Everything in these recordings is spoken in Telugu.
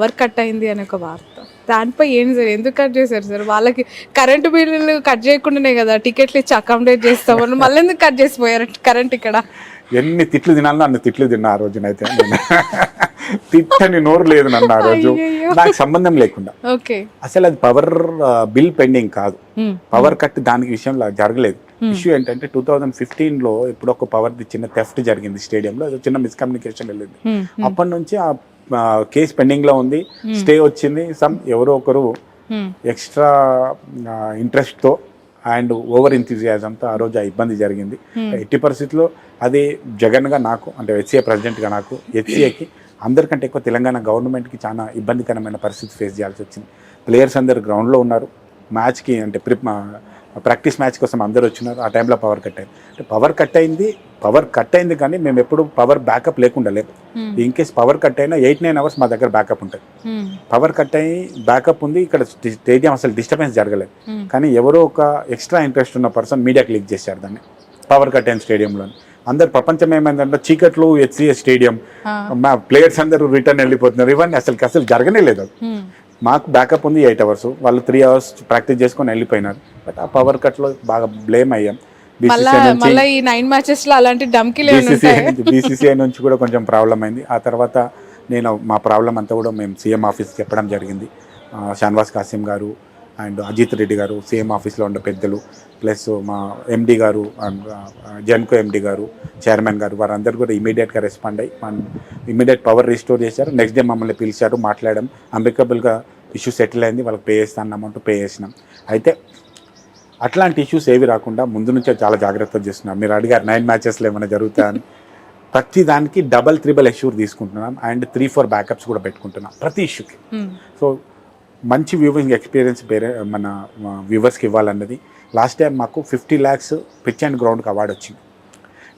పవర్ కట్ అయింది అనే ఒక వార్త. దానిపై ఏంటి సార్ ఎందుకు కట్ చేశారు సార్? వాళ్ళకి కరెంటు బిల్లులు కట్ చేయకుండానే కదా టికెట్లు ఇచ్చి అకామిడేట్ చేస్తామని మళ్ళీ ఎందుకు కట్ చేసిపోయారు కరెంట్ ఇక్కడ? ఎన్ని తిట్లు తినాలో అన్ని తిట్లు తిన్నా ఆ రోజునైతే. తిట్టని నోరు లేదు నన్ను ఆ రోజు. నాకు సంబంధం లేకుండా. ఓకే అసలు అది పవర్ బిల్ పెండింగ్ కాదు. పవర్ కట్ దానికి విషయంలో జరగలేదు. ఇష్యూ ఏంటంటే టూ థౌజండ్ ఫిఫ్టీన్లో ఇప్పుడు ఒక పవర్ చిన్న థెఫ్ట్ జరిగింది స్టేడియంలో. చిన్న మిస్కమ్యూనికేషన్ వెళ్ళింది. అప్పటి నుంచి ఆ కేసు పెండింగ్లో ఉంది స్టే వచ్చింది. సమ్ ఎవరో ఒకరు ఎక్స్ట్రా ఇంట్రెస్ట్తో అండ్ ఓవర్తో ఆ రోజు ఆ ఇబ్బంది జరిగింది. ఎట్టి పరిస్థితుల్లో అది జగన్గా నాకు అంటే హెచ్సిఏ ప్రెసిడెంట్గా నాకు హెచ్సిఏకి అందరికంటే ఎక్కువ తెలంగాణ గవర్నమెంట్కి చాలా ఇబ్బందికరమైన పరిస్థితి ఫేస్ చేయాల్సి వచ్చింది. ప్లేయర్స్ అందరు ground లో ఉన్నారు. Match కి అంటే ప్రిప్ ప్రాక్టీస్ మ్యాచ్ కోసం అందరు వచ్చినారు. ఆ టైంలో పవర్ కట్ అయింది. అంటే పవర్ కట్ అయింది పవర్ కట్ అయింది కానీ మేము ఎప్పుడు పవర్ బ్యాకప్ లేకుండా లేదు. ఇన్ కేస్ పవర్ కట్ అయినా ఎయిట్ నైన్ అవర్స్ మా దగ్గర బ్యాకప్ ఉంటుంది. పవర్ కట్ అయ్యి బ్యాకప్ ఉంది. ఇక్కడ స్టేడియం అసలు డిస్టర్బెన్స్ జరగలేదు. కానీ ఎవరో ఒక ఎక్స్ట్రా ఇంట్రెస్ట్ ఉన్న పర్సన్ మీడియా క్లిక్ చేశారు దాన్ని. పవర్ కట్ అయిన స్టేడియంలో అందరు ప్రపంచం ఏమైందంటే చీకట్లు హెచ్సిఎస్ స్టేడియం మా ప్లేయర్స్ అందరూ రిటర్న్ వెళ్ళిపోతున్నారు. ఇవన్నీ అసలు అసలు జరగనే లేదు. అది. మాకు బ్యాకప్ ఉంది ఎయిట్ అవర్స్. వాళ్ళు త్రీ అవర్స్ ప్రాక్టీస్ చేసుకొని వెళ్ళిపోయినారు. బట్ ఆ పవర్ కట్లో బాగా బ్లేమ్ అయ్యాం. బీసీసీఐ? నుంచి కూడా కొంచెం ప్రాబ్లం అయింది. ఆ తర్వాత నేను మా ప్రాబ్లం అంతా కూడా మేము సీఎం ఆఫీస్కి చెప్పడం జరిగింది. షాన్వాస్ కాసిం గారు అండ్ అజిత్ రెడ్డి గారు సీఎం ఆఫీస్లో ఉండే పెద్దలు ప్లస్ మా ఎండి గారు అండ్, జెన్కో ఎండి గారు చైర్మన్ గారు వారందరూ కూడా ఇమీడియట్గా రెస్పాండ్ అయ్యి మన ఇమీడియట్ పవర్ రిస్టోర్ చేశారు. నెక్స్ట్ డే మమ్మల్ని పిలిచారు మాట్లాడడం అంబికబుల్గా ఇష్యూ సెటిల్ అయింది వాళ్ళకి పే చేస్తాను అమౌంట్ పే చేసినాం. అయితే అట్లాంటి ఇష్యూస్ ఏవి రాకుండా ముందు నుంచే చాలా జాగ్రత్తలు చేస్తున్నాం. మీరు అడిగారు నైన్ మ్యాచెస్లో ఏమైనా జరుగుతాయని ప్రతి దానికి డబల్ త్రిబల్ ఎష్యూర్ తీసుకుంటున్నాం అండ్ త్రీ ఫోర్ బ్యాకప్స్ కూడా పెట్టుకుంటున్నాం ప్రతి ఇష్యూకి. Hmm. సో మంచి వ్యూవింగ్ ఎక్స్పీరియన్స్ పేరే మన వ్యూవర్స్కి ఇవ్వాలన్నది. లాస్ట్ టైం మాకు ఫిఫ్టీ ల్యాక్స్ పిచ్ అండ్ గ్రౌండ్కి అవార్డు వచ్చింది.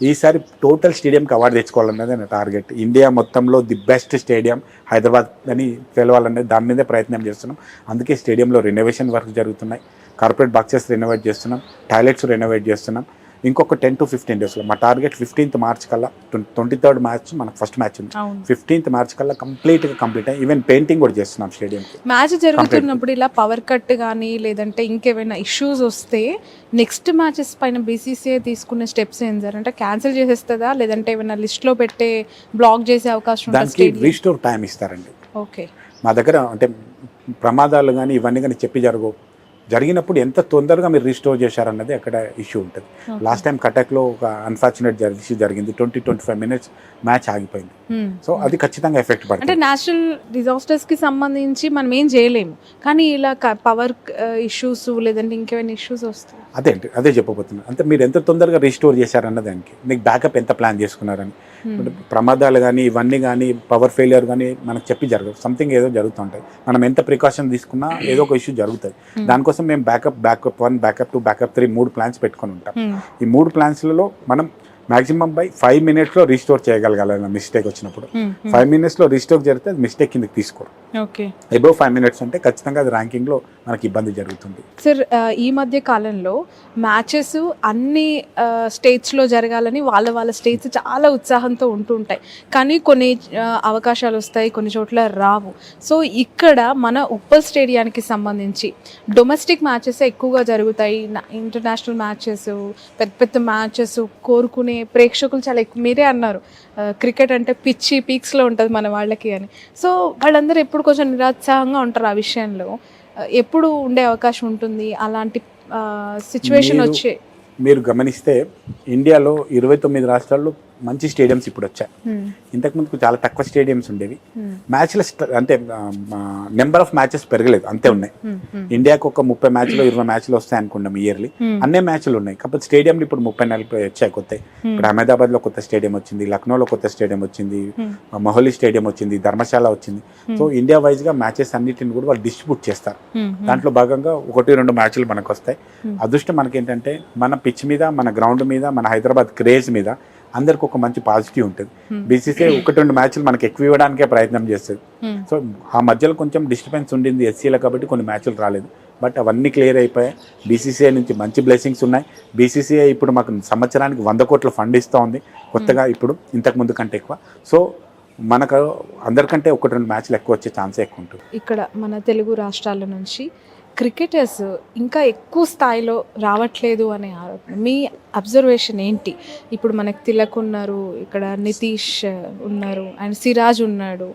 ఈసారి టోటల్ స్టేడియంకి అవార్డు తెచ్చుకోవాలన్నది నా టార్గెట్. ఇండియా మొత్తంలో ది బెస్ట్ స్టేడియం హైదరాబాద్ అని తెలవాలనేది దాని మీదే ప్రయత్నం చేస్తున్నాం. అందుకే స్టేడియంలో రెనోవేషన్ వర్క్ జరుగుతున్నాయి. కార్పొరేట్ బాక్సెస్ రెనోవేట్ చేస్తున్నాం. టాయిలెట్స్ రెనోవేట్ చేస్తున్నాం. ఇంకొక టెన్ టు ఫిఫ్టీన్ డేస్లో మా టార్గెట్ ఫిఫ్టీన్త్ మార్చ్ కల్లా ట్వంటీ థర్డ్ మ్యాచ్ మనకు ఫస్ట్ మ్యాచ్ ఉంది. ఫిఫ్టీన్త్ మార్చ్ కల్లా కంప్లీట్గా కంప్లీట్ అయ్యి ఈవెన్ పెయింటింగ్ కూడా చేస్తున్నాం స్టేడియంకి మ్యాచ్ జరుగుతున్నప్పుడు ఇలా పవర్ కట్ కానీ లేదంటే ఇంకేమైనా ఇష్యూస్ వస్తే నెక్స్ట్ మ్యాచెస్ పైన బీసీసీఐ తీసుకునే స్టెప్స్ ఏం సార్? అంటే క్యాన్సిల్ చేసేస్తుందా? లేదంటే ఏమైనా లిస్ట్లో పెట్టే బ్లాక్ చేసే అవకాశం దానికి రీస్టోర్ టైం ఇస్తారండి. ఓకే మా దగ్గర అంటే ప్రమాదాలు కానీ ఇవన్నీ కానీ చెప్పి జరగవు జరిగినప్పుడు ఎంత తొందరగా మీరు రీస్టోర్ చేశారన్నది అక్కడ ఇష్యూ ఉంటుంది. లాస్ట్ టైం కటక్లో ఒక అన్ఫార్చునేట్ ఇష్యూ జరిగింది. Twenty twenty five minutes match ఆగిపోయింది. సో అది ఖచ్చితంగా ఎఫెక్ట్ Hmm. అంటే పడుతుంది నేషనల్ డిజాస్టర్స్కి సంబంధించి మనం ఏం చేయలేము. కానీ ఇలా పవర్ ఇష్యూస్ లేదంటే ఇంకేమైనా ఇష్యూస్ వస్తాయి. అదే అండి అదే చెప్పబోతున్నాను అంటే మీరు ఎంత తొందరగా రీస్టోర్ చేశారన్న దానికి. మీకు బ్యాకప్ ఎంత ప్లాన్ చేసుకున్నారని. అంటే ప్రమాదాలు కానీ ఇవన్నీ కానీ పవర్ ఫెయిలియర్ కానీ మనకు చెప్పి జరగదు సంథింగ్ ఏదో జరుగుతుంటాయి. మనం ఎంత ప్రికాషన్ తీసుకున్నా ఏదో ఒక ఇష్యూ జరుగుతుంది దానికోసం మేము backup backup one backup two backup three మూడు ప్లాన్స్ పెట్టుకొని ఉంటాం. Hmm. ఈ మూడు ప్లాన్స్లలో మనం మాక్సిమం బై ఫైవ్ మినిట్స్లో రీస్టోర్ చేయగలగాలి మిస్టేక్ వచ్చినప్పుడు. ఫైవ్ మినిట్స్లో రీస్టోర్ జరిగితే అది మిస్టేక్ కిందకి తీసుకోరు. ఓకే. ఎబో ఫైవ్ మినిట్స్ అంటే ఖచ్చితంగా అది ర్యాంకింగ్లో మనకి ఇబ్బంది జరుగుతుంది. సార్ ఈ మధ్య కాలంలో మ్యాచెస్ అన్ని స్టేట్స్లో జరగాలని వాళ్ళ వాళ్ళ స్టేట్స్ చాలా ఉత్సాహంతో ఉంటూ ఉంటాయి కానీ కొన్ని అవకాశాలు వస్తాయి కొన్ని చోట్ల రావు. సో ఇక్కడ మన ఉప్పల్ స్టేడియానికి సంబంధించి డొమెస్టిక్ మ్యాచెస్ ఎక్కువగా జరుగుతాయి. ఇంటర్నేషనల్ మ్యాచెస్ పెద్ద పెద్ద మ్యాచెస్ కోరుకునే ప్రేక్షకులు చాలా ఎక్కువ మీరే అన్నారు. క్రికెట్ అంటే పిచ్చి పీక్స్లో ఉంటుంది మన వాళ్ళకి అని. సో వాళ్ళందరూ ఎప్పుడు కొంచెం నిరుత్సాహంగా ఉంటారు ఆ విషయంలో. ఎప్పుడు ఉండే అవకాశం ఉంటుంది? అలాంటి సిచ్యువేషన్ వచ్చే మీరు గమనిస్తే ఇండియాలో ఇరవై తొమ్మిది రాష్ట్రాల్లో మంచి స్టేడియంస్ ఇప్పుడు వచ్చాయి. Hmm. ఇంతకుముందుకు చాలా తక్కువ స్టేడియంస్ ఉండేవి. మ్యాచ్ల అంటే నెంబర్ ఆఫ్ మ్యాచెస్ పెరగలేదు. అంతే ఉన్నాయి. ఇండియాకు ఒక ముప్పై మ్యాచ్లు ఇరవై మ్యాచ్లు వస్తాయి అనుకున్నాం ఇయర్లీ. అన్నే మ్యాచ్లు ఉన్నాయి. కాకపోతే స్టేడియంలు ఇప్పుడు ముప్పై నలభై వచ్చాయి కొత్త ఇప్పుడు అహ్మదాబాద్లో కొత్త స్టేడియం వచ్చింది. లక్నోలో కొత్త స్టేడియం వచ్చింది. మొహలీ స్టేడియం వచ్చింది. ధర్మశాల వచ్చింది. సో ఇండియా వైజ్గా మ్యాచెస్ అన్నిటిని కూడా వాళ్ళు డిస్ట్రిబ్యూట్ చేస్తారు. దాంట్లో భాగంగా ఒకటి రెండు మ్యాచ్లు మనకు వస్తాయి అదృష్టం మనకేంటంటే మన పిచ్ మీద మన గ్రౌండ్ మీద మన హైదరాబాద్ క్రేజ్ మీద అందరికి ఒక మంచి పాజిటివ్ ఉంటుంది. బీసీసీఐ ఒకటి రెండు మ్యాచ్లు మనకి ఎక్కువ ఇవ్వడానికే ప్రయత్నం చేస్తుంది. సో ఆ మధ్యలో కొంచెం డిస్టర్బెన్స్ ఉండింది ఎస్సీలో కాబట్టి కొన్ని మ్యాచ్లు రాలేదు. బట్ అవన్నీ క్లియర్ అయిపోయాయి. బీసీసీఐ నుంచి మంచి బ్లెస్సింగ్స్ ఉన్నాయి. బీసీసీఐ ఇప్పుడు మాకు సంవత్సరానికి వంద కోట్ల ఫండ్ ఇస్తూ ఉంది. కొత్తగా ఇప్పుడు ఇంతకు ముందు కంటే ఎక్కువ. సో మనకు అందరికంటే ఒకటి రెండు మ్యాచ్లు ఎక్కువ వచ్చే ఛాన్సే ఎక్కువ ఉంటుంది. ఇక్కడ మన తెలుగు రాష్ట్రాల నుంచి క్రికెటర్స్ ఇంకా ఎక్కువ స్థాయిలో రావట్లేదు అనే ఆరోపణ. మీ అబ్జర్వేషన్ ఏంటి? ఇప్పుడు మనకి తిలక్ ఉన్నారు ఇక్కడ నితీష్ ఉన్నారు అండ్ సిరాజ్ ఉన్నాడు.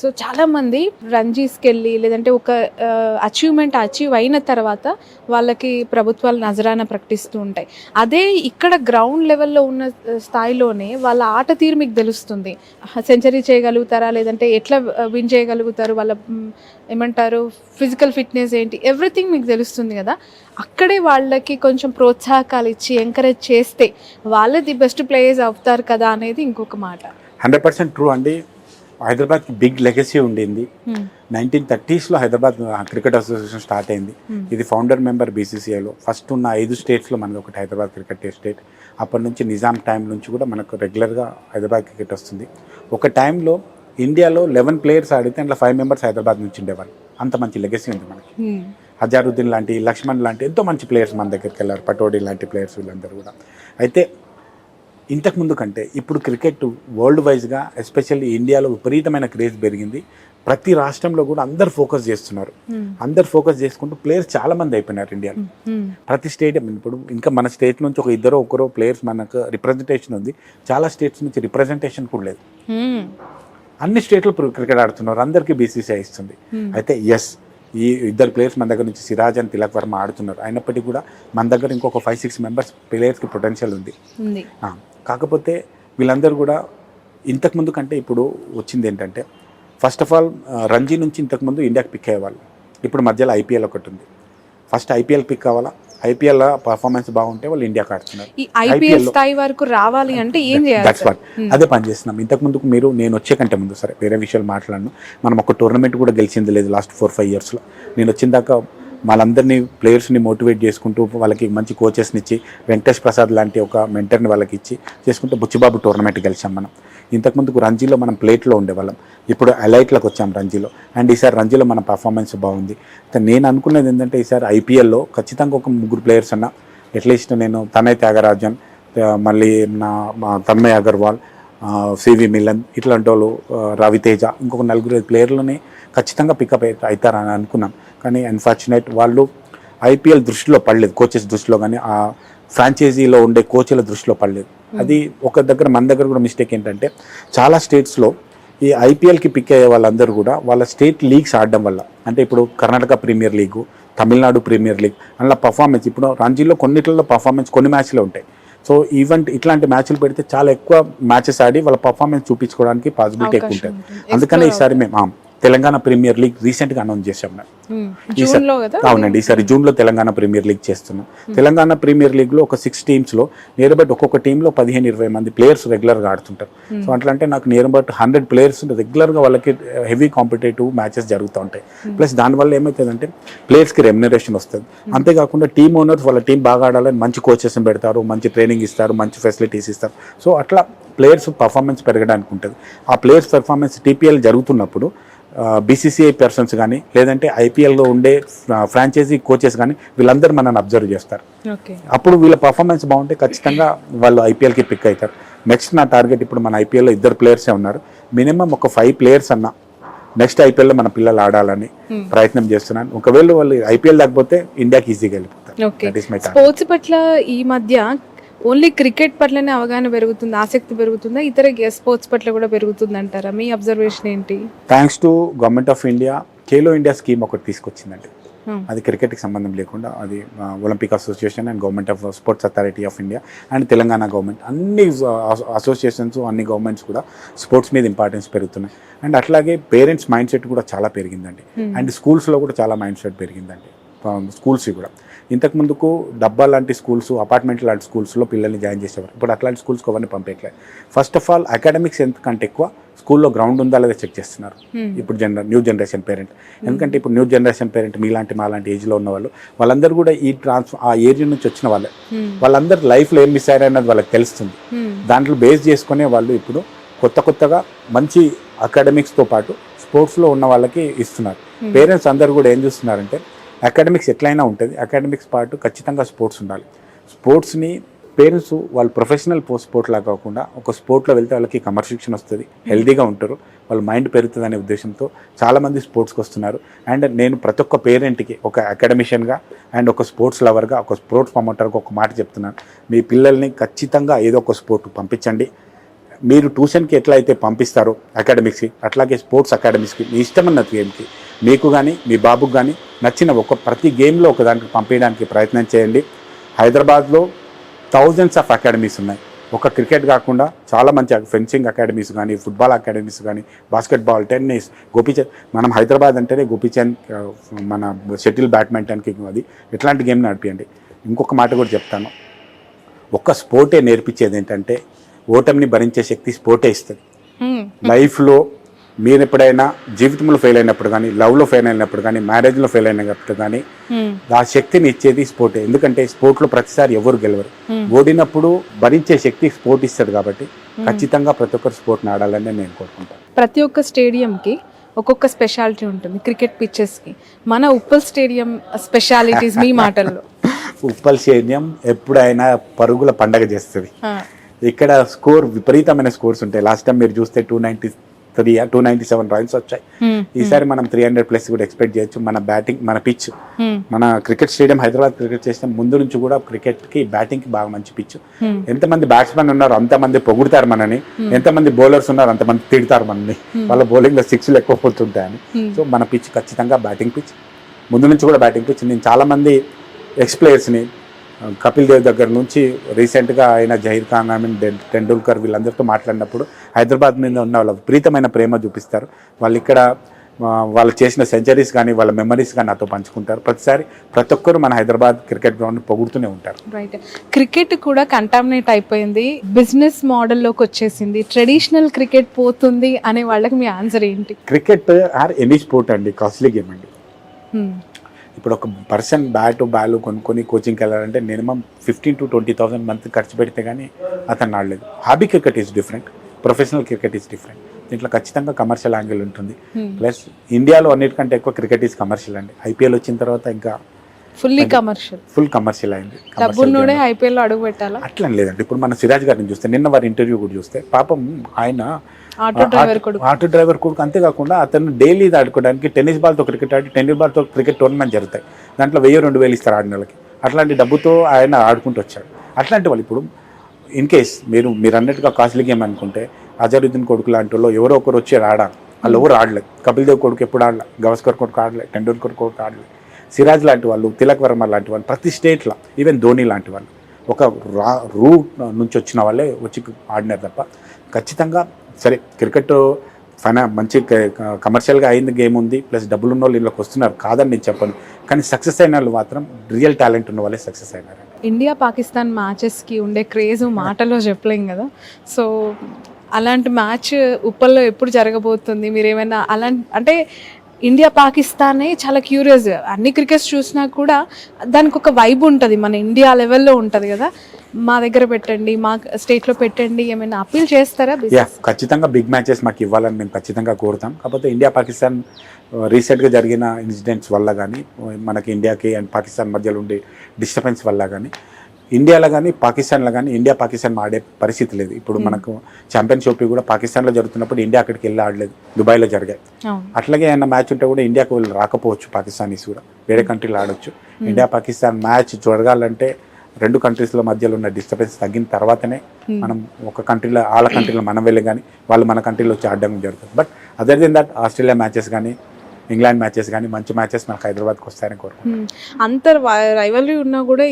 సో చాలామంది రంజీస్కి వెళ్ళి లేదంటే ఒక అచీవ్మెంట్ అచీవ్ అయిన తర్వాత వాళ్ళకి ప్రభుత్వాలు నజరాన ప్రకటిస్తూ ఉంటాయి. అదే ఇక్కడ గ్రౌండ్ లెవెల్లో ఉన్న స్థాయిలోనే వాళ్ళ ఆట తీరు మీకు తెలుస్తుంది. సెంచరీ చేయగలుగుతారా? లేదంటే ఎట్లా విన్ చేయగలుగుతారు? వాళ్ళ ఏమంటారు? ఫిజికల్ ఫిట్నెస్ ఏంటి? ఎవ్రీథింగ్ మీకు తెలుస్తుంది కదా? అక్కడే వాళ్ళకి కొంచెం ప్రోత్సాహకాలు ఇచ్చి ఎంకరేజ్ చేస్తే వాళ్ళది బెస్ట్ ప్లేయర్స్ అవుతారు కదా అనేది ఇంకొక మాట. హండ్రెడ్ పర్సెంట్ ట్రూ అండి. హైదరాబాద్కి బిగ్ లెగసీ ఉండింది. Hmm. నైన్టీన్ థర్టీస్లో హైదరాబాద్ క్రికెట్ అసోసియేషన్ స్టార్ట్ అయింది. Hmm. ఇది ఫౌండర్ మెంబర్ బీసీసీఐలో ఫస్ట్ ఉన్న ఐదు స్టేట్స్లో మనది ఒకటి హైదరాబాద్ క్రికెట్ స్టేట్. అప్పటి నుంచి నిజాం టైం నుంచి కూడా మనకు రెగ్యులర్గా హైదరాబాద్ క్రికెట్ వస్తుంది. ఒక టైంలో ఇండియాలో లెవెన్ ప్లేయర్స్ ఆడితే అందులో ఫైవ్ మెంబర్స్ హైదరాబాద్ నుంచి ఉండేవాళ్ళు. అంత మంచి లెగసీ ఉంది మనకి. Hmm. హజారుద్దీన్ లాంటి లక్ష్మణ్ లాంటి ఎంతో మంచి ప్లేయర్స్ మన దగ్గరికి వెళ్ళారు. పటోడి లాంటి ప్లేయర్స్ వీళ్ళందరూ కూడా. అయితే ఇంతకు ముందు కంటే ఇప్పుడు క్రికెట్ వరల్డ్ వైజ్గా ఎస్పెషల్లీ ఇండియాలో విపరీతమైన క్రేజ్ పెరిగింది. ప్రతి రాష్ట్రంలో కూడా అందరు ఫోకస్ చేస్తున్నారు. Hmm. అందరు ఫోకస్ చేసుకుంటూ ప్లేయర్స్ చాలా మంది అయిపోయినారు ఇండియాలో. Hmm. ప్రతి స్టేడియం ఇప్పుడు ఇంకా మన స్టేట్ నుంచి ఒక ఇద్దరు ఒకరో ప్లేయర్స్ మనకు రిప్రజెంటేషన్ ఉంది. చాలా స్టేట్స్ నుంచి రిప్రజెంటేషన్ కూడా లేదు. Hmm. అన్ని స్టేట్లు క్రికెట్ ఆడుతున్నారు. అందరికీ బీసీసీఐ ఇస్తుంది. Hmm. అయితే ఎస్ ఈ ఇద్దరు ప్లేయర్స్ మన దగ్గర నుంచి సిరాజ్ అండ్ తిలక్ వర్మ ఆడుతున్నారు. అయినప్పటికీ కూడా మన దగ్గర ఇంకొక ఫైవ్ సిక్స్ మెంబర్స్ ప్లేయర్స్కి పొటెన్షియల్ ఉంది. కాకపోతే వీళ్ళందరూ కూడా ఇంతకుముందు కంటే ఇప్పుడు వచ్చింది ఏంటంటే ఫస్ట్ ఆఫ్ ఆల్ రంజీ నుంచి ఇంతకుముందు ఇండియాకి పిక్ అయ్యేవాళ్ళు. ఇప్పుడు మధ్యలో ఐపీఎల్ ఒకటి ఉంది. ఫస్ట్ ఐపీఎల్ పిక్ అవ్వాలా ఐపీఎల్ పర్ఫార్మెన్స్ బాగుంటే వాళ్ళు ఇండియాకి ఆడుతున్నారు. ఐపీఎల్ స్థాయి వరకు రావాలి అంటే ఏం చేయాలి అదే పని చేస్తున్నాం. ఇంతకు ముందుకు మీరు నేను వచ్చే కంటే ముందు సరే వేరే విషయాలు మాట్లాడను. మనం ఒక టోర్నమెంట్ కూడా గెలిచింది లేదు లాస్ట్ ఫోర్ ఫైవ్ ఇయర్స్లో నేను వచ్చిన దాకా వాళ్ళందరినీ ప్లేయర్స్ని మోటివేట్ చేసుకుంటూ వాళ్ళకి మంచి కోచెస్ని ఇచ్చి వెంకటేష్ ప్రసాద్ లాంటి ఒక మెంటర్ని వాళ్ళకి ఇచ్చి చేసుకుంటూ బుచ్చిబాబు టోర్నమెంట్ గెలిచాం మనం. ఇంతకుముందుకు రంజీలో మనం ప్లేట్లో ఉండేవాళ్ళం. ఇప్పుడు అలైట్లోకి వచ్చాం రంజీలో. అండ్ ఈసారి రంజీలో మన పర్ఫార్మెన్స్ బాగుంది. నేను అనుకున్నది ఏంటంటే ఈసారి ఐపీఎల్లో ఖచ్చితంగా ఒక ముగ్గురు ప్లేయర్స్ అన్న అట్లీస్ట్ నేను తనయ్ త్యాగరాజన్ మళ్ళీ నా మా తన్మయ్ అగర్వాల్ సివి మిలన్ ఇట్లాంటి వాళ్ళు రవితేజ ఇంకొక నలుగురు ప్లేయర్లని ఖచ్చితంగా పికప్ అవుతారని అనుకున్నాం. కానీ అన్ఫార్చునేట్ వాళ్ళు ఐపీఎల్ దృష్టిలో పడలేదు కోచెస్ దృష్టిలో కానీ ఆ ఫ్రాంచైజీలో ఉండే కోచ్ల దృష్టిలో పడలేదు. అది ఒక దగ్గర మన దగ్గర కూడా మిస్టేక్ ఏంటంటే చాలా స్టేట్స్లో ఈ ఐపీఎల్కి పిక్ అయ్యే వాళ్ళందరూ కూడా వాళ్ళ స్టేట్ లీగ్స్ ఆడడం వల్ల అంటే ఇప్పుడు Karnataka premier league Tamil Nadu premier league అందులో పర్ఫార్మెన్స్ ఇప్పుడు రంజీలో కొన్నిట్లలో పర్ఫార్మెన్స్ కొన్ని మ్యాచ్లే ఉంటాయి. సో ఈవెంట్ ఇట్లాంటి మ్యాచ్లు పెడితే చాలా ఎక్కువ మ్యాచెస్ ఆడి వాళ్ళ పర్ఫార్మెన్స్ చూపించుకోవడానికి పాసిబిలిటీ ఎక్కువ ఉంటుంది. అందుకనే ఈసారి మేము ఆ, తెలంగాణ ప్రీమియర్ లీగ్ రీసెంట్గా అనౌన్స్ చేసాం మేము అవునండి ఈసారి జూన్లో తెలంగాణ ప్రీమియర్ లీగ్ చేస్తున్నాం. తెలంగాణ ప్రీమియర్ లీగ్లో ఒక సిక్స్ టీమ్స్లో నియర్ అబౌట్ ఒక్కొక్క టీంలో పదిహేను ఇరవై మంది ప్లేయర్స్ రెగ్యులర్గా ఆడుతుంటారు. సో అట్లా అంటే నాకు నియర్ అబౌట్ హండ్రెడ్ ప్లేయర్స్ రెగ్యులర్గా వాళ్ళకి హెవీ కాంపిటేటివ్ మ్యాచెస్ జరుగుతూ ఉంటాయి. ప్లస్ దానివల్ల ఏమవుతుందంటే ప్లేయర్స్కి రెమ్యునరేషన్ వస్తుంది. అంతేకాకుండా టీమ్ ఓనర్స్ వాళ్ళ టీం బాగా ఆడాలని మంచి కోచెస్ని పెడతారు మంచి ట్రైనింగ్ ఇస్తారు మంచి ఫెసిలిటీస్ ఇస్తారు. సో అట్లా ప్లేయర్స్ పర్ఫార్మెన్స్ పెరగడానికి ఉంటుంది ఆ ప్లేయర్స్ పర్ఫార్మెన్స్ టీపీఎల్ జరుగుతున్నప్పుడు బీసీసీఐ పర్సన్స్ కానీ లేదంటే ఐపీఎల్లో ఉండే ఫ్రాంచైజీ కోచెస్ కానీ వీళ్ళందరూ మనల్ని అబ్జర్వ్ చేస్తారు. అప్పుడు వీళ్ళ పర్ఫార్మెన్స్ బాగుంటే ఖచ్చితంగా వాళ్ళు ఐపీఎల్కి పిక్ అవుతారు. నెక్స్ట్ నా టార్గెట్ ఇప్పుడు మన ఐపీఎల్లో ఇద్దరు ప్లేయర్సే ఉన్నారు. మినిమం ఒక ఫైవ్ ప్లేయర్స్ అన్న నెక్స్ట్ ఐపీఎల్లో మన పిల్లలు ఆడాలని ప్రయత్నం చేస్తున్నాను. ఒకవేళ వాళ్ళు ఐపీఎల్ లేకపోతే ఇండియాకి ఈజీగా వెళ్ళిపోతారు. స్పోర్ట్స్ పట్ల ఈ మధ్య ఓన్లీ క్రికెట్ పట్లనే అవగాహన పెరుగుతుంది ఆసక్తి పెరుగుతుందా? ఇతర స్పోర్ట్స్ పట్ల కూడా పెరుగుతుంది అంటారా మీ అబ్జర్వేషన్ ఏంటి? Thanks to government of India Khelo India scheme ఒకటి తీసుకొచ్చిందండి. Hmm. అది క్రికెట్కి సంబంధం లేకుండా అది Olympic association and government of sports authority of India and Telangana government అన్ని అసోసియేషన్స్ అన్ని గవర్నమెంట్స్ కూడా స్పోర్ట్స్ మీద ఇంపార్టెన్స్ పెరుగుతున్నాయి. అండ్ అట్లాగే పేరెంట్స్ మైండ్ సెట్ కూడా చాలా పెరిగిందండి. అండ్ స్కూల్స్లో కూడా చాలా మైండ్ సెట్ పెరిగిందండి స్కూల్స్ కూడా. ఇంతకు ముందుకు డబ్బా లాంటి స్కూల్స్ అపార్ట్మెంట్ లాంటి స్కూల్స్లో పిల్లల్ని జాయిన్ చేసేవారు. ఇప్పుడు అట్లాంటి స్కూల్స్కి ఎవరిని పంపేయట్లేదు. ఫస్ట్ ఆఫ్ ఆల్ అకాడమిక్స్ ఎంతకంటే ఎక్కువ స్కూల్లో గ్రౌండ్ ఉందా లేదా చెక్ చేస్తున్నారు. ఇప్పుడు జనర న్యూ జనరేషన్ పేరెంట్ ఎందుకంటే ఇప్పుడు న్యూ జనరేషన్ పేరెంట్ మీలాంటి మాలాంటి ఏజ్లో ఉన్న వాళ్ళు వాళ్ళందరూ కూడా ఈ ట్రాన్స్ ఆ ఏరియా నుంచి వచ్చిన వాళ్ళే. వాళ్ళందరూ లైఫ్లో ఏం మిస్ అయ్యారన్నది వాళ్ళకి తెలుస్తుంది. దాంట్లో బేస్ చేసుకునే వాళ్ళు ఇప్పుడు కొత్త కొత్తగా మంచి అకాడమిక్స్తో పాటు స్పోర్ట్స్లో ఉన్న వాళ్ళకి ఇస్తున్నారు. పేరెంట్స్ అందరూ కూడా ఏం చూస్తున్నారంటే అకాడమిక్స్ ఎట్లయినా ఉంటుంది. అకాడమిక్స్ పాటు ఖచ్చితంగా స్పోర్ట్స్ ఉండాలి. స్పోర్ట్స్ని పేరెంట్స్ వాళ్ళు ప్రొఫెషనల్ స్పోర్ట్లా లాగా కాకుండా ఒక స్పోర్ట్లో వెళ్తే వాళ్ళకి కమర్షిక్షన్ వస్తుంది. హెల్దీగా ఉంటారు. వాళ్ళ మైండ్ పెరుగుతుంది అనే ఉద్దేశంతో చాలామంది స్పోర్ట్స్కి వస్తున్నారు. అండ్ నేను ప్రతి ఒక్క పేరెంట్కి ఒక అకాడమిషియన్గా అండ్ ఒక స్పోర్ట్స్ లవర్గా ఒక స్పోర్ట్స్ ప్రమోటర్గా ఒక మాట చెప్తున్నాను. మీ పిల్లల్ని ఖచ్చితంగా ఏదో ఒక స్పోర్ట్ పంపించండి. మీరు ట్యూషన్కి ఎట్లా అయితే పంపిస్తారో అకాడమిక్స్కి అట్లాగే స్పోర్ట్స్ అకాడమిక్స్కి మీ ఇష్టమన్న గేమ్కి మీకు కానీ మీ బాబుకి కానీ నచ్చిన ఒక ప్రతి గేమ్లో ఒక దానికి పంపించడానికి ప్రయత్నం చేయండి. హైదరాబాద్లో థౌజండ్స్ ఆఫ్ అకాడమీస్ ఉన్నాయి. ఒక క్రికెట్ కాకుండా చాలా మంచి ఫెన్సింగ్ అకాడమీస్ కానీ ఫుట్బాల్ అకాడమీస్ కానీ బాస్కెట్బాల్ టెన్నిస్ గోపీచంద్ మనం హైదరాబాద్ అంటేనే గోపీచంద్ మన షటిల్ బ్యాడ్మింటన్కి అది. ఇట్లాంటి గేమ్ నడిపియండి ఇంకొక మాట కూడా చెప్తాను. ఒక్క స్పోర్టే నేర్పించేది ఏంటంటే ఓటమిని భరించే శక్తి స్పోర్టే ఇస్తుంది. లైఫ్లో మీరు ఎప్పుడైనా జీవితంలో ఫెయిల్ అయినప్పుడు కానీ లవ్లో ఫెయిల్ అయినప్పుడు కానీ మ్యారేజ్లో ఫెయిల్ అయినప్పుడు కానీ. ఆ శక్తిని ఇచ్చేది స్పోర్టే. ఎందుకంటే స్పోర్ట్లో ప్రతిసారి ఎవరు గెలవరు. ఓడినప్పుడు భరించే శక్తి స్పోర్ట్ ఇస్తుంది కాబట్టి ఖచ్చితంగా ప్రతి ఒక్కరు స్పోర్ట్ని ఆడాలని నేను కోరుకుంటాను. ప్రతి ఒక్క స్టేడియంకి ఒక్కొక్క స్పెషాలిటీ ఉంటుంది. క్రికెట్ పిచ్చెస్కి. మన ఉప్పల్ స్టేడియం స్పెషాలిటీస్ మీ మాటల్లో. ఉప్పల్ స్టేడియం ఎప్పుడైనా పరుగుల పండగ చేస్తుంది. ఇక్కడ స్కోర్ విపరీతమైన స్కోర్స్ ఉంటాయి. లాస్ట్ టైం మీరు చూస్తే two ninety three two ninety seven runs వచ్చాయి. ఈసారి మనం త్రీ హండ్రెడ్ ప్లస్ కూడా ఎక్స్పెక్ట్ చేయొచ్చు. మన బ్యాటింగ్ మన పిచ్. మన cricket stadium Hyderabad cricket stadium ముందు నుంచి కూడా క్రికెట్కి బ్యాటింగ్కి బాగా మంచి పిచ్. ఎంతమంది బ్యాట్స్మెన్ ఉన్నారు అంతమంది పొగుడుతారు మనని ఎంతమంది బౌలర్స్ ఉన్నారు అంతమంది తిడతారు మనని వాళ్ళ బౌలింగ్లో సిక్స్లు ఎక్కువ పోతుంటాయని. సో మన పిచ్ ఖచ్చితంగా బ్యాటింగ్ పిచ్ ముందు నుంచి కూడా బ్యాటింగ్ పిచ్ నేను చాలామంది ఎక్స్ ప్లేయర్స్ని కపిల్ దేవ్ దగ్గర నుంచి రీసెంట్గా ఆయన జహీర్ ఖాన్ ఐ మీన్ టెండూల్కర్ వీళ్ళందరితో మాట్లాడినప్పుడు హైదరాబాద్ మీద ఉన్న వాళ్ళ విపరీతమైన ప్రేమ చూపిస్తారు. వాళ్ళు ఇక్కడ వాళ్ళు చేసిన సెంచరీస్ కానీ వాళ్ళ మెమరీస్ కానీ నాతో పంచుకుంటారు. ప్రతిసారి ప్రతి ఒక్కరు మన హైదరాబాద్ క్రికెట్ గ్రౌండ్ పొగుడుతూనే ఉంటారు. రైట్ క్రికెట్ కూడా కంటామినేట్ అయిపోయింది. బిజినెస్ మోడల్లోకి వచ్చేసింది. ట్రెడిషనల్ క్రికెట్ పోతుంది అనే వాళ్ళకి మీ ఆన్సర్ ఏంటి? క్రికెట్ ఆర్ ఎనీ స్పోర్ట్ అండి కాస్ట్లీ గేమ్ అండి. హ్మ్. ఇప్పుడు ఒక పర్సన్ బ్యాట్ బాల్ కొనుక్కొని కోచింగ్కి వెళ్ళాలంటే minimum fifteen to twenty thousand month ఖర్చు పెడితే కానీ అతను ఆడలేదు. Hobby cricket is different professional cricket is different దీంట్లో ఖచ్చితంగా కమర్షియల్ యాంగిల్ ఉంటుంది. Hmm. ప్లస్ ఇండియాలో అన్నిటికంటే ఎక్కువ క్రికెట్ ఈజ్ కమర్షియల్ అండి. ఐపీఎల్ వచ్చిన తర్వాత ఇంకా ఫుల్లీ కమర్షియల్ ఫుల్ కమర్షియల్ అయింది. డబ్బున్నోడే అడుగు పెట్టాలా? అట్లా లేదండి. ఇప్పుడు మన సిరాజ్ గారిని చూస్తే నిన్న వారి ఇంటర్వ్యూ కూడా చూస్తే పాపం ఆయన ఆటో డ్రైవర్ కొడుకు. ఆటో డ్రైవర్ కొడుకు అంతేకాకుండా అతను డైలీ ఇది ఆడుకోవడానికి టెన్నిస్ బాల్తో క్రికెట్ ఆడి టెన్నిస్ బాల్తో క్రికెట్ టోర్నమెంట్ జరుగుతాయి. దాంట్లో వెయ్యి రెండు వేలు ఇస్తారు ఆడిన వాళ్ళకి అట్లాంటి డబ్బుతో ఆయన ఆడుకుంటూ వచ్చాడు. అట్లాంటి వాళ్ళు ఇప్పుడు ఇన్ కేస్ మీరు మీరు అన్నట్టుగా కాస్ట్లీ గేమ్ అనుకుంటే అజరుద్దీన్ కొడుకు లాంటి వాళ్ళు ఎవరో ఒకరు వచ్చి ఆడాలి వాళ్ళు ఎవరు ఆడలేదు. కపిల్ దేవ్ కొడుకు ఎప్పుడు ఆడలే గవస్కర్ కొడుకు ఆడలే టెండూల్కర్ కొడుకు ఆడలే. సిరాజ్ లాంటి వాళ్ళు తిలక్ వర్మ లాంటి వాళ్ళు ప్రతి స్టేట్లో ఈవెన్ ధోని లాంటి వాళ్ళు ఒక రా రూట్ నుంచి వచ్చిన వాళ్ళే వచ్చి ఆడినారు తప్ప ఖచ్చితంగా సరే క్రికెట్ ఫైనా మంచి కమర్షియల్గా అయింది గేమ్ ఉంది ప్లస్ డబ్బులు ఉన్న వాళ్ళు వీళ్ళకి వస్తున్నారు కాదని నేను చెప్పను. కానీ సక్సెస్ అయిన వాళ్ళు మాత్రం రియల్ టాలెంట్ ఉన్న వాళ్ళే సక్సెస్ అయినారు. ఇండియా పాకిస్తాన్ మ్యాచెస్కి ఉండే క్రేజ్ మాటలో చెప్పలేం కదా. సో అలాంటి మ్యాచ్ ఉప్పల్లో ఎప్పుడు జరగబోతుంది? మీరు ఏమైనా అలాంటి అంటే ఇండియా పాకిస్తానే చాలా క్యూరియస్ అన్ని క్రికెట్స్ చూసినా కూడా దానికి ఒక వైబ్ ఉంటుంది మన ఇండియా లెవెల్లో ఉంటుంది కదా. మా దగ్గర పెట్టండి మా స్టేట్లో పెట్టండి ఏమైనా అప్పీల్ చేస్తారా యా ఖచ్చితంగా బిగ్ మ్యాచెస్ మాకు ఇవ్వాలని మేము ఖచ్చితంగా కోరుతాం. కాకపోతే ఇండియా పాకిస్తాన్ uh, రీసెంట్గా జరిగిన ఇన్సిడెంట్స్ వల్ల కానీ మనకి ఇండియాకి అండ్ పాకిస్తాన్ మధ్యలో ఉండే డిస్టర్బెన్స్ వల్ల కానీ ఇండియాలో కానీ పాకిస్తాన్లో కానీ ఇండియా పాకిస్తాన్ ఆడే పరిస్థితి లేదు. ఇప్పుడు మనకు ఛాంపియన్షిప్ కూడా పాకిస్తాన్లో జరుగుతున్నప్పుడు ఇండియా అక్కడికి వెళ్ళి ఆడలేదు. దుబాయ్లో జరిగాయి. అట్లాగే ఏమన్నా మ్యాచ్ ఉంటే కూడా ఇండియాకు వీళ్ళు రాకపోవచ్చు పాకిస్తానీస్ కూడా. వేరే కంట్రీలో ఆడొచ్చు. ఇండియా పాకిస్తాన్ మ్యాచ్ జరగాలంటే రెండు కంట్రీస్ల మధ్యలో ఉన్న డిస్టర్బెన్స్ తగ్గిన తర్వాతనే మనం ఒక కంట్రీలో వాళ్ళ కంట్రీలో మనం వెళ్ళి కానీ వాళ్ళు మన కంట్రీలో వచ్చి ఆడడం జరుగుతుంది. But other than that Australia matches కానీ ఇంగ్లాండ్ మ్యాచెస్ కానీ మంచి మ్యాచెస్ మనకు హైదరాబాద్కి వస్తాయని కోరుకుంటున్నాం. అంత రైవల్రీ ఉన్నా కూడా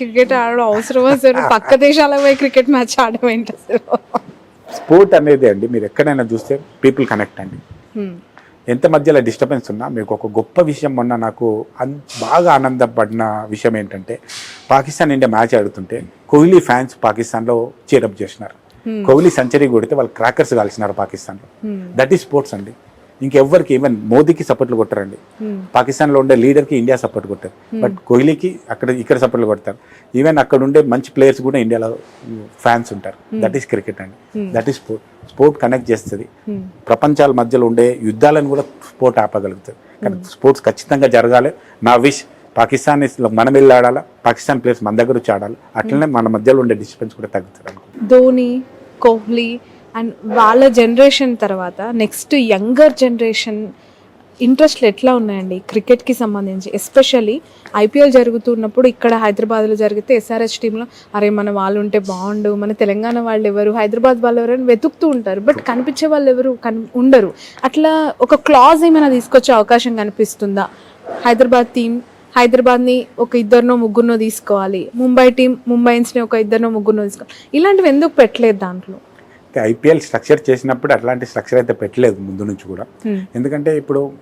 క్రికెట్ ఆడడం అవసరం అసలు పక్క దేశాలకు పోయి క్రికెట్ మ్యాచ్ ఆడడం ఏంటి అసలు స్పోర్ట్ అనేది అండి మీరు ఎక్కడైనా చూస్తే పీపుల్ కనెక్ట్ అండి. ఎంత మధ్యలో డిస్టర్బెన్స్ ఉన్నా మీకు ఒక గొప్ప విషయం మొన్న నాకు బాగా ఆనందపడిన విషయం ఏంటంటే పాకిస్తాన్ ఇండియా మ్యాచ్ ఆడుతుంటే కోహ్లీ ఫ్యాన్స్ పాకిస్తాన్లో చీరప్ చేసినారు. కోహ్లీ సెంచరీ కొడితే వాళ్ళు క్రాకర్స్ కాల్చినారు పాకిస్తాన్లో. దట్ ఈస్ స్పోర్ట్స్ అండి ఇంకెవ్వరికి ఈవెన్ మోదీకి సపోర్ట్లు కొట్టారండి. Hmm. పాకిస్తాన్లో ఉండే లీడర్కి ఇండియా సపోర్ట్ కొట్టారు. బట్ కోహ్లీకి అక్కడ ఇక్కడ సపోర్ట్లు కొడతారు. ఈవెన్ అక్కడ ఉండే మంచి ప్లేయర్స్ కూడా ఇండియాలో ఫ్యాన్స్ ఉంటారు. దట్ ఈస్ క్రికెట్ అండి. That is sport sport connect చేస్తుంది. Hmm. ప్రపంచాల మధ్యలో ఉండే యుద్ధాలను కూడా స్పోర్ట్ ఆపగలుగుతుంది కానీ స్పోర్ట్స్ ఖచ్చితంగా జరగాలి. నా విష్ పాకిస్తాన్ మనం వెళ్ళి ఆడాలా? పాకిస్తాన్ ప్లేయర్స్ మన దగ్గర వచ్చి ఆడాలి? అట్లనే మన మధ్యలో ఉండే డిస్టర్బెన్స్ కూడా తగ్గుతుంది. ధోని కోహ్లీ అండ్ వాళ్ళ జనరేషన్ తర్వాత నెక్స్ట్ యంగర్ జనరేషన్ ఇంట్రెస్ట్లు ఎట్లా ఉన్నాయండి? క్రికెట్కి సంబంధించి ఎస్పెషల్లీ ఐపీఎల్ జరుగుతున్నప్పుడు ఇక్కడ హైదరాబాద్లో జరిగితే ఎస్ఆర్హెచ్ టీంలో అరే మన వాళ్ళు ఉంటే బాగుండు మన తెలంగాణ వాళ్ళు ఎవరు హైదరాబాద్ వాళ్ళు ఎవరు అని వెతుకుతూ ఉంటారు బట్ కనిపించే వాళ్ళు ఎవరు కన్ ఉండరు. అట్లా ఒక క్లాజ్ ఏమైనా తీసుకొచ్చే అవకాశం కనిపిస్తుందా? హైదరాబాద్ టీం హైదరాబాద్ని ఒక ఇద్దరినో ముగ్గురునో తీసుకోవాలి. ముంబై టీం ముంబైన్స్ని ఒక ఇద్దరినో ముగ్గురునో తీసుకోవాలి ఇలాంటివి ఎందుకు పెట్టలేదు దాంట్లో? ఐపీఎల్ స్ట్రక్చర్ చేసినప్పుడు అట్లాంటి స్ట్రక్చర్ అయితే పెట్టలేదు ముందు నుంచి కూడా. Hmm. ఎందుకంటే ఇప్పుడు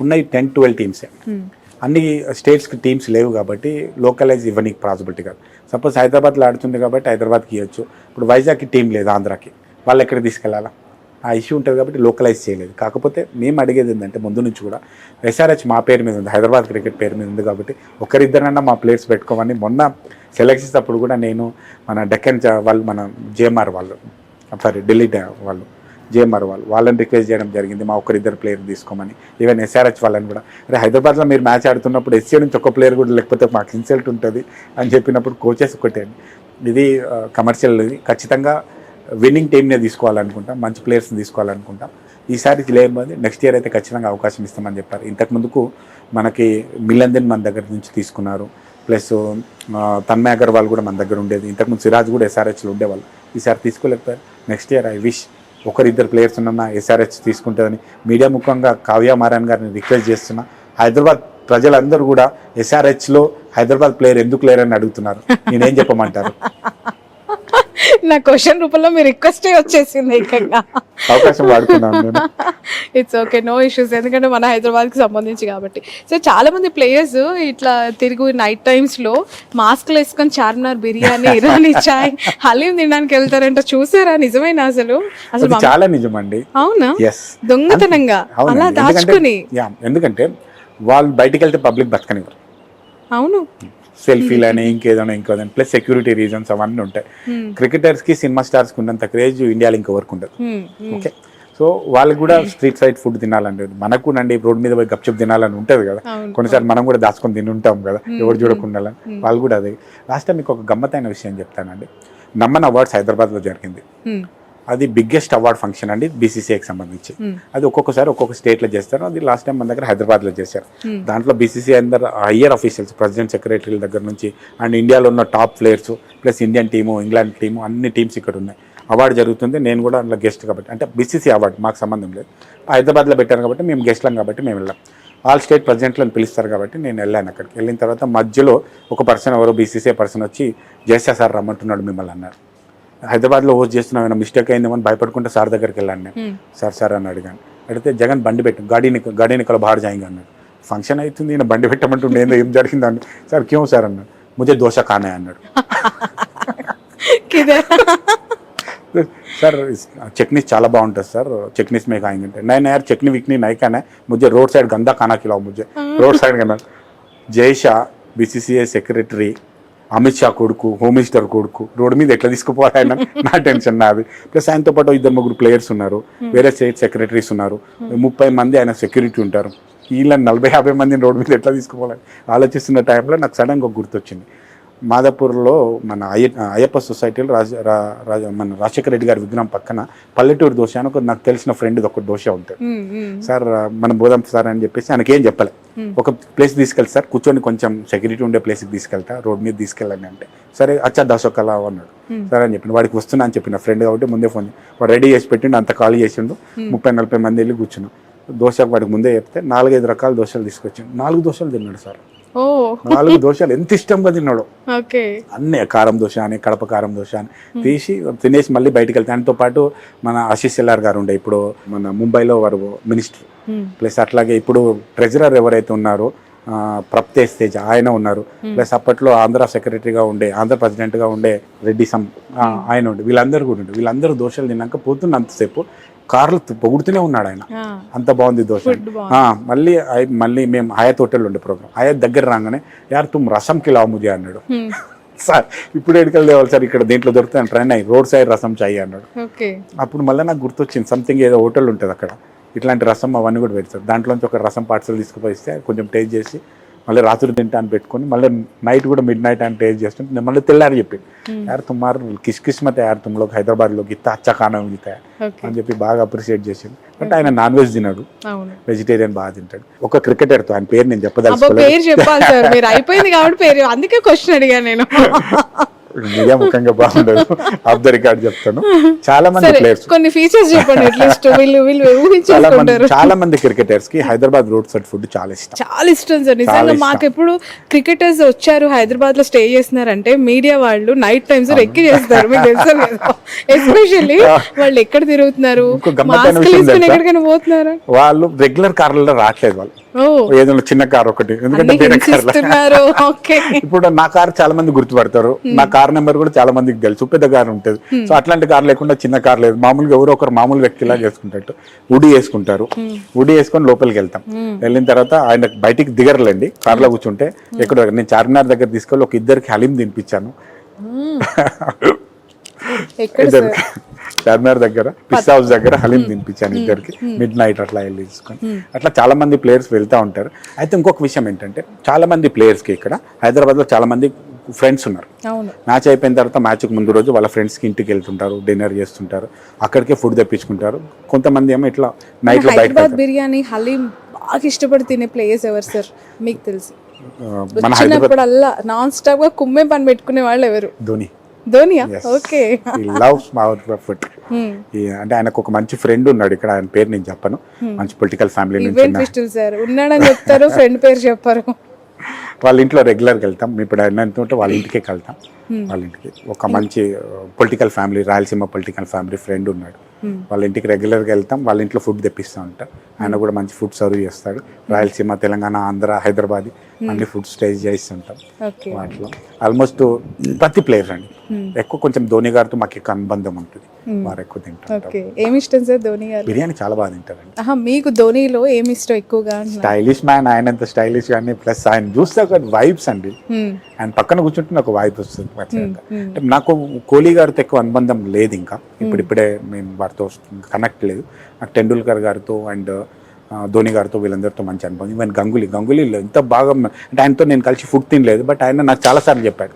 ఉన్నాయి టెన్ ట్వెల్వ్ టీమ్సే. Hmm. అన్ని స్టేట్స్కి టీమ్స్ లేవు కాబట్టి లోకలైజ్ ఇవ్వనీకి పాసిబిలిటీ కాదు. సపోజ్ హైదరాబాద్లో ఆడుతుంది కాబట్టి హైదరాబాద్కి ఇవ్వచ్చు. ఇప్పుడు వైజాగ్కి టీం లేదు ఆంధ్రాకి. వాళ్ళు ఎక్కడ తీసుకెళ్ళాలా ఆ ఇష్యూ ఉంటుంది కాబట్టి లోకలైజ్ చేయలేదు. కాకపోతే మేము అడిగేది ఏంటంటే ముందు నుంచి కూడా ఎస్ఆర్హెచ్ మా పేరు మీద ఉంది. హైదరాబాద్ క్రికెట్ పేరు మీద ఉంది కాబట్టి ఒకరిద్దరన్నా మా ప్లేయర్స్ పెట్టుకోమని మొన్న సెలక్షన్స్ అప్పుడు కూడా నేను మన డెక్కన్ వాళ్ళు మన జేఎంఆర్ వాళ్ళు సారీ ఢిల్లీ వాళ్ళు జేఎంఆర్ వాళ్ళు. వాళ్ళని రిక్వెస్ట్ చేయడం జరిగింది మా ఒకరిద్దరు ప్లేయర్ తీసుకోమని. ఈవెన్ ఎస్ఆర్హెచ్ వాళ్ళని కూడా. అరే హైదరాబాద్లో మీరు మ్యాచ్ ఆడుతున్నప్పుడు ఎస్సీ నుంచి ఒక ప్లేయర్ కూడా లేకపోతే మాకు ఇన్సల్ట్ ఉంటుంది అని చెప్పినప్పుడు కోచెస్ ఒకటే ఇది కమర్షియల్ ఇది. ఖచ్చితంగా విన్నింగ్ టీమ్నే తీసుకోవాలనుకుంటాం మంచి ప్లేయర్స్ని తీసుకోవాలనుకుంటాం. ఈసారి లేకపోతే నెక్స్ట్ ఇయర్ అయితే ఖచ్చితంగా అవకాశం ఇస్తామని చెప్పారు. ఇంతకు ముందుకు మనకి మిలందన్ మన దగ్గర నుంచి తీసుకున్నారు. ప్లస్ తన్మయ్ అగర్వాల్ కూడా మన దగ్గర ఉండేది. ఇంతకుముందు సిరాజ్ కూడా ఎస్ఆర్హెచ్లో ఉండేవాళ్ళు. ఈసారి తీసుకోలేకపోయారు. నెక్స్ట్ ఇయర్ ఐ విష్ ఒకరిద్దరు ప్లేయర్స్ ఉన్న ఎస్ఆర్హెచ్ తీసుకుంటుందని మీడియా ముఖ్యంగా కావ్య మారాన్ గారిని రిక్వెస్ట్ చేస్తున్నా. హైదరాబాద్ ప్రజలందరూ కూడా ఎస్ఆర్హెచ్లో హైదరాబాద్ ప్లేయర్ ఎందుకు లేరని అని అడుగుతున్నారు. నేనేం చెప్పమంటారు? నా క్వశ్చన్ రూపంలో మీ రిక్వెస్టే వచ్చేసింది ఏకంగా. అవకాశం ఇట్స్ ఓకే నో ఇష్యూస్ ఎందుకంటే మన హైదరాబాద్కి సంబంధించి కాబట్టి. సో చాలా మంది ప్లేయర్స్ ఇట్లా తిరుగు నైట్ టైమ్స్లో మాస్క్లు వేసుకొని చార్మినార్ బిర్యానీ ఇరానీ చాయ్ హలీం తినడానికి వెళ్తారంట. చూసారా? నిజమేనా అసలు? అసలు చాలా నిజమండి. అవునా? దొంగతనంగా? అలా దాచుకుని? ఎందుకంటే వాళ్ళు బయటికి వెళ్తే పబ్లిక్ బతకనివ్వరు. అవును. సెల్ఫీలని ఇంకేదైనా ఇంకోదని ప్లస్ సెక్యూరిటీ రీజన్స్ అవన్నీ ఉంటాయి. Hmm. క్రికెటర్స్కి సినిమా స్టార్స్కి ఉన్నంత క్రేజ్ ఇండియాలో ఇంకెవరికి ఉండదు. Hmm, hmm. ఓకే సో వాళ్ళకి కూడా స్ట్రీట్ సైడ్ ఫుడ్ తినాలంటే మనకు నండి రోడ్ మీద పోయి గప్చుప్ తినాలని ఉంటుంది కదా. కొన్నిసార్లు మనం కూడా దాచుకొని తిని ఉంటాం కదా ఎవరు చూడకుండా వాళ్ళు కూడా అదే. లాస్ట్ టైం మీకు ఒక గమ్మతైన విషయం చెప్తానండి. నమ్మన్ అవార్డ్స్ హైదరాబాద్లో జరిగింది. Hmm. అది బిగ్గెస్ట్ అవార్డ్ ఫంక్షన్ అండి బీసీసీఐకి సంబంధించి. Hmm. అది ఒక్కొక్కసారి ఒక్కొక్క స్టేట్లో చేస్తారు. అది లాస్ట్ టైం మన దగ్గర హైదరాబాద్లో చేశారు. Hmm. దాంట్లో బీసీసీ అందరు హయ్యర్ అఫీషియల్స్ ప్రెసిడెంట్ సెక్రటరీల దగ్గర నుంచి అండ్ ఇండియాలో ఉన్న top players plus Indian team England team అన్ని టీమ్స్ ఇక్కడ ఉన్నాయి. అవార్డు జరుగుతుంది. నేను కూడా అందులో గెస్ట్ కాబట్టి అంటే బీసీసీ అవార్డు మాకు సంబంధం లేదు. హైదరాబాద్లో పెట్టాను కాబట్టి మేము గెస్ట్లం కాబట్టి మేము వెళ్ళాం. ఆల్ స్టేట్ ప్రెసిడెంట్లను పిలుస్తారు కాబట్టి నేను వెళ్ళాను అక్కడికి. వెళ్ళిన తర్వాత మధ్యలో ఒక పర్సన్ ఎవరో బీసీసీ పర్సన్ వచ్చి జయశా సార్ రమ్మంటున్నాడు మిమ్మల్ని అన్నారు. హైదరాబాద్లో హోస్ట్ చేస్తున్నాం ఏమైనా మిస్టేక్ అయిందేమని భయపడుకుంటే సార్ దగ్గరికి వెళ్ళాను నేను. సార్ సార్ అని అడిగాను. అడిగితే జగన్ బండి పెట్టు గాడీని గాడీని కల బాగా జాయింగ్ అన్నాడు. ఫంక్షన్ అవుతుంది నేను బండి పెట్టమంటుండే ఏందో ఏం జరిగింది అని సార్ క్యూ సార్ అన్నాడు. ముజే దోశ కానే అన్నాడు. సార్ చట్నీస్ చాలా బాగుంటుంది సార్. చట్నీస్ మే కాయింగంటే నైన్ యార్ చట్నీ విక్ని నైకానే కానే. రోడ్ సైడ్ గందా गंदा खाना खिलाओ రోడ్ సైడ్ साइड गंदा జైషా बीसीसीआई అమిత్ షా కొడుకు హోమ్ మినిస్టర్ కొడుకు రోడ్డు మీద ఎట్లా తీసుకుపోవాలి ఆయన నా టెన్షన్ నాది. ప్లస్ ఆయనతో పాటు ఇద్దరు ముగ్గురు ప్లేయర్స్ ఉన్నారు. వేరే స్టేట్ సెక్రటరీస్ ఉన్నారు. ముప్పై మంది ఆయన సెక్యూరిటీ ఉంటారు. వీళ్ళని నలభై యాభై మందిని రోడ్డు మీద ఎట్లా తీసుకుపోవాలి? ఆలోచిస్తున్న టైంలో నాకు సడన్గా గుర్తొచ్చింది. మాదాపూర్లో మన అయ్య అయ్యప్ప సొసైటీలో రాజ రాజ మన రాజశేఖర రెడ్డి గారి విగ్రహం పక్కన పల్లెటూరు దోశ అని ఒక నాకు తెలిసిన ఫ్రెండ్ ఒక దోశ ఉంటుంది. సార్ మనం పోదాం సార్ అని చెప్పేసి ఆయనకి ఏం చెప్పలే ఒక ప్లేస్ తీసుకెళ్తే సార్ కూర్చొని కొంచెం సెక్యూరిటీ ఉండే ప్లేస్కి తీసుకెళ్తా రోడ్ మీద తీసుకెళ్ళండి అంటే. సరే అచ్చా దశ కలా అన్నాడు సరే అని చెప్పిన వాడికి వస్తున్నా అని చెప్పిన ఫ్రెండ్ కాబట్టి ముందే ఫోన్ వాడు రెడీ చేసి పెట్టిండు అంత ఖాళీ చేసిండు. ముప్పై నలభై మంది వెళ్ళి కూర్చున్నాం. దోశ వాడికి ముందే చెప్తే నాలుగైదు రకాల దోశలు తీసుకొచ్చిండు నాలుగు దోశలు తిన్నాడు సార్. నాలుగు దోశలు ఎంత ఇష్టంగా తిన్నాడు. అన్నీ కారం దోశ అని కడప కారం దోశ అని తీసి తినేసి మళ్ళీ బయటికి వెళ్తే దానితో పాటు మన ఆశీష్ ఎల్ఆర్ గారు ఉండే ఇప్పుడు మన ముంబైలో వారు మినిస్టర్. Hmm. ప్లస్ అట్లాగే ఇప్పుడు ట్రెజరర్ ఎవరైతే ఉన్నారో ప్రప్తేజ్ తేజ్ ఆయన ఉన్నారు. ప్లస్ అప్పట్లో ఆంధ్ర సెక్రటరీగా ఉండే ఆంధ్ర ప్రెసిడెంట్గా ఉండే రెడ్డి సమ్ ఆయన ఉండే వీళ్ళందరూ కూడా ఉండే వీళ్ళందరూ దోశలు తిన్నాక పోతున్నంతసేపు కార్లు పొగుడుతూనే ఉన్నాడు ఆయన. అంత బాగుంది దోశ. మళ్ళీ మళ్ళీ మేము హయత్ హోటల్ ఉండే ప్రోగ్రామ్ హయత్ దగ్గర రాగానే యార్ తుమ్ రసంకి లావు ముజే అన్నాడు. సార్ ఇప్పుడు ఎడికల్ లేవాలి సార్? ఇక్కడ దీంట్లో దొరుకుతాను ట్రైన్ అయ్యి రోడ్ సైడ్ రసం చాయ్ అన్నాడు. అప్పుడు మళ్ళీ నాకు గుర్తొచ్చింది సంథింగ్ ఏదో హోటల్ ఉంటుంది అక్కడ. ఇట్లాంటి రసం అవన్నీ కూడా పెడతారు. దాంట్లోంచి ఒక రసం పార్సల్ తీసుకుపోయిస్తే కొంచెం టేస్ట్ చేసి మళ్ళీ రాత్రి తింటా అని పెట్టుకొని మళ్ళీ నైట్ కూడా మిడ్ నైట్ అని టేస్ట్ చేస్తుంటే నేను మళ్ళీ తెల్లారి చెప్పి యార్ తుమ్మారు కిస్ కిస్మత్ యార్ తుమ్ లోగ్ హైదరాబాద్లో గిత్త అచ్చా మిగతా ఓకే. అని చెప్పి బాగా అప్రిషియేట్ చేసింది. బట్ ఆయన నాన్ వెజ్ తినడు. వెజిటేరియన్ బాగా తింటాడు. ఒక క్రికెటర్తో ఆయన పేరు నేను చెప్పదలుచుకోలేదు పేరు చెప్పాలి సార్. మీరు అయిపోయింది కాబట్టి పేరు. అందుకే క్వశ్చన్ అడిగాను నేను. మీడియా ముఖంగా బాగుండదు. ఆఫ్ ద రికార్డ్ చెప్తాను. చాలా మంది ప్లేయర్స్ కొన్ని ఫీచర్స్ చెప్పండి అట్లీస్ట్ వీళ్ళు వీళ్ళు చాలా మంది చాలా మంది క్రికెటర్స్కి హైదరాబాద్ రోడ్ సైడ్ ఫుడ్ చాలా ఇష్టం. చాలా ఇష్టం సార్. నిజంగా. మాకు ఎప్పుడు క్రికెటర్స్ వచ్చారు హైదరాబాద్లో స్టే చేస్తున్నారంటే మీడియా వాళ్ళు నైట్ టైమ్స్ ఎక్కి చేస్తారు. మీకు తెలుసు ఎస్పెషల్లీ వాళ్ళు ఎక్కడ తిరుగుతున్నారు? ఎక్కడికైనా పోతున్నారా? వాళ్ళు రెగ్యులర్ కార్లలో రావట్లేదు వాళ్ళు. ఓ. ఏదో చిన్న కార్ ఒకటి. ఎందుకంటే వేరే ఇప్పుడు నా కార్ చాలా మంది గుర్తుపడతారు. నా కార్ నెంబర్ కూడా చాలా మందికి తెలుసు. పెద్ద కార్ ఉంటుంది. సో అట్లాంటి కార్ లేకుండా చిన్న కార్ లేదు. మామూలుగా ఎవరో ఒకరు మామూలు వ్యక్తిలా చేసుకుంటారు. ఉడి వేసుకుంటారు. ఉడి వేసుకొని లోపలికి వెళ్తాం. వెళ్ళిన తర్వాత ఆయన బయటికి దిగరలేండి. కార్లో కూర్చుంటే ఎక్కడ నేను చార్మినార్ దగ్గర తీసుకెళ్ళి ఒక ఇద్దరికి హలీం తినిపించాను. ఇద్దరు చార్మినార్ దగ్గర పిస్ హౌస్ దగ్గర హలీం తినిపించాను ఇద్దరికి. మిడ్ నైట్ అట్లా వెళ్ళి తీసుకొని. అట్లా చాలా మంది ప్లేయర్స్ వెళ్తా ఉంటారు. అయితే ఇంకొక విషయం ఏంటంటే చాలా మంది ప్లేయర్స్కి ఇక్కడ హైదరాబాద్లో చాలా మంది ఫ్రెండ్స్ ఉన్నారు మ్యాచ్ అయిపోయిన తర్వాత మ్యాచ్కి ముందు రోజు వాళ్ళ ఫ్రెండ్స్కి ఇంటికి వెళ్తుంటారు డిన్నర్ చేస్తుంటారు అక్కడికే ఫుడ్ తెప్పించుకుంటారు. కొంతమంది ఏమో ఇట్లా నైట్లో బయట హైదరాబాద్ బిర్యానీ హలీం బాగా ఇష్టపడి తినే ప్లేయర్స్ ఎవరు సార్ మీకు తెలుసు. మన హైదరాబాద్ వచ్చినప్పుడు అల్లా నాన్ స్టాప్గా కుమ్మే పని పెట్టుకునే వాళ్ళు ఎవరు? ధోని. ధోనియా? ఓకే. లవ్స్ ఫుడ్ అంటే ఆయనకు ఒక మంచి ఫ్రెండ్ ఉన్నాడు ఇక్కడ ఆయన పేరు నేను చెప్పను. మంచి పొలిటికల్ ఫ్యామిలీ నుంచి సార్ ఉన్నాడని చెప్తారు ఫ్రెండ్ పేరు చెప్పారు. వాళ్ళ ఇంట్లో రెగ్యులర్గా వెళ్తాం. ఇప్పుడు ఆయన వాళ్ళ ఇంటికే వెళ్తాం వాళ్ళ ఇంటికి. ఒక మంచి political family Rayalaseema political family friend ఉన్నాడు. వాళ్ళ ఇంటికి రెగ్యులర్గా వెళ్తాం వాళ్ళ ఇంట్లో ఫుడ్ తెప్పిస్తూ ఉంటాం ఆయన కూడా మంచి ఫుడ్ సర్వ్ చేస్తాడు. రాయలసీమ తెలంగాణ ఆంధ్ర హైదరాబాద్ అన్ని ఫుడ్ స్టేజ్ చేస్తుంటాం వాటిలో. ఆల్మోస్ట్ ప్రతి ప్లేయర్ అండి. ఎక్కువ కొంచెం ధోని గారితో మాకు ఎక్కువ అనుబంధం ఉంటుంది. వారు ఎక్కువ తింటారు ఓకే. ఏమి ఇష్టం సార్ ధోని గారు? బిర్యానీ చాలా బాగా తింటారండి. మీకు ధోనిలో ఏమి ఇష్టం ఎక్కువగా? స్టైలిష్ మ్యాన్ ఆయన అంత స్టైలిష్ కానీ ప్లస్ ఆయన చూస్తే ఒక వైబ్స్ అండి. Hmm. ఆయన పక్కన కూర్చుంటే నాకు వైబ్ వస్తుంది. అంటే నాకు కోహ్లీ గారితో ఎక్కువ అనుబంధం లేదు ఇంకా. ఇప్పుడిప్పుడే మేము వారితో కనెక్ట్ లేదు. నాకు టెండూల్కర్ గారితో అండ్ ధోని గారితో వీళ్ళందరితో మంచి అనుభవం. ఈవెన్ గంగులీ గంగులీ ఎంత బాగా అంటే ఆయనతో నేను కలిసి ఫుడ్ తినలేదు బట్ ఆయన నాకు చాలా సార్లు చెప్పాడు.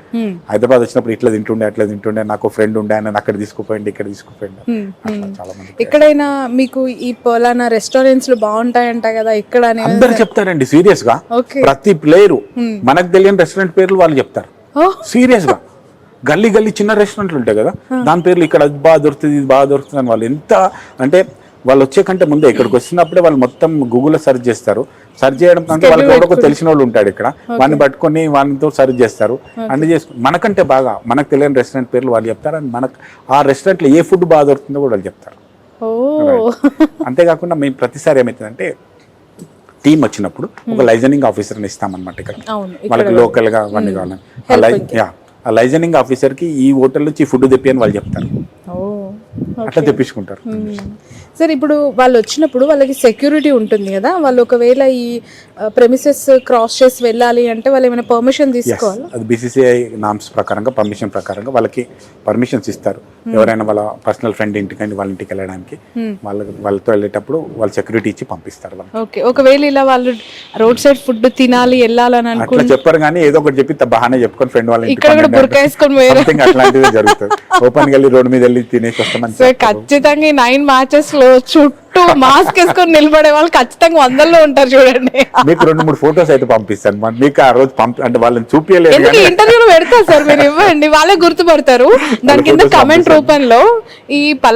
హైదరాబాద్ వచ్చినప్పుడు ఇట్లా తింటుండే అట్లా తింటుండే నాకు ఫ్రెండ్ ఉండే ఆయన అక్కడ తీసుకుపోయింది ఇక్కడ తీసుకుపోయింది. అట్లా చాలా మంది ఎక్కడైనా మీకు ఈ పలానా రెస్టారెంట్స్లో బాగుంటాయంట కదా ఇక్కడ అందరు చెప్తారండి సీరియస్గా. ప్రతి ప్లేయరు మనకు తెలియని రెస్టారెంట్ పేర్లు వాళ్ళు చెప్తారు. సీరియస్గా. గల్లీ గల్లీ చిన్న రెస్టారెంట్లు ఉంటాయి కదా దాని పేర్లు ఇక్కడ బాగా దొరుకుతుంది ఇది బాగా దొరుకుతుంది అని వాళ్ళు ఎంత అంటే వాళ్ళు వచ్చే కంటే ముందే ఇక్కడికి వచ్చినప్పుడే వాళ్ళు మొత్తం గూగుల్లో సెర్చ్ చేస్తారు. సెర్చ్ చేయడం కంటే వాళ్ళకి తెలిసిన వాళ్ళు ఉంటాడు ఇక్కడ. వాడిని పట్టుకొని వానితో సెర్చ్ చేస్తారు. అన్ని చేసుకు మనకంటే బాగా మనకు తెలియని రెస్టారెంట్ పేర్లు వాళ్ళు చెప్తారు అండ్ మనకు ఆ restaurant లో ఏ ఫుడ్ బాగా దొరుకుతుందో కూడా వాళ్ళు చెప్తారు. అంతేకాకుండా మేము ప్రతిసారి ఏమవుతుందంటే టీం వచ్చినప్పుడు ఒక లైజనింగ్ ఆఫీసర్ని ఇస్తామన్నమాట ఇక్కడ. వాళ్ళకి లోకల్గా అవన్నీ కావాలి ఆ లైజనింగ్ ఆఫీసర్కి. ఈ హోటల్ నుంచి ఫుడ్ తెప్పి అని వాళ్ళు చెప్తారు. అట్లా తెప్పించుకుంటారు. సార్ ఇప్పుడు వాళ్ళు వచ్చినప్పుడు వాళ్ళకి సెక్యూరిటీ ఉంటుంది కదా? వాళ్ళు ఒకవేళ ఈ ప్రెమిసెస్ క్రాస్ చేసి వెళ్ళాలి అంటే వాళ్ళు ఏమైనా పర్మిషన్ తీసుకోవాలి? అది బీసీసీఐ నామ్స్ ప్రకారంగా పర్మిషన్ ప్రకారంగా వాళ్ళకి పర్మిషన్స్ ఇస్తారు. ఎవరైనా వాళ్ళ పర్సనల్ ఫ్రెండ్ ఇంటికి కానీ వాళ్ళ ఇంటికి వెళ్ళడానికి వాళ్ళ వాళ్ళతో వెళ్ళేటప్పుడు వాళ్ళు సెక్యూరిటీ ఇచ్చి పంపిస్తారు ఓకే ఒకవేళ ఇలా వాళ్ళు రోడ్ సైడ్ ఫుడ్ తినాలి వెళ్ళాలని అట్లా అనుకుంటే చెప్పరు కానీ ఏదో ఒకటి చెప్పి బహానే చెప్పుకొని ఫ్రెండ్ వాళ్ళ ఇక్కడ అట్లాంటిది జరుగుతుంది. ఓపెన్ వెళ్ళి రోడ్ మీద వెళ్ళి తినేసి వస్తామని సో ఖచ్చితంగా ఈ నైన్ మ్యాచెస్లో చుట్టూ మాస్క్ వేసుకొని నిలబడే వాళ్ళు ఖచ్చితంగా వందల్లో ఉంటారు చూడండి. మీకు రెండు మూడు ఫొటోస్ అయితే పంపిస్తాను. మీకు ఆ రోజు పంపి అంటే వాళ్ళని చూపించలేదు ఇంటర్వ్యూలో పెడతారు సార్ మీరు ఇవ్వండి. వాళ్ళే గుర్తుపడతారు. దాని కింద కమెంట్. రూపంలో ఈ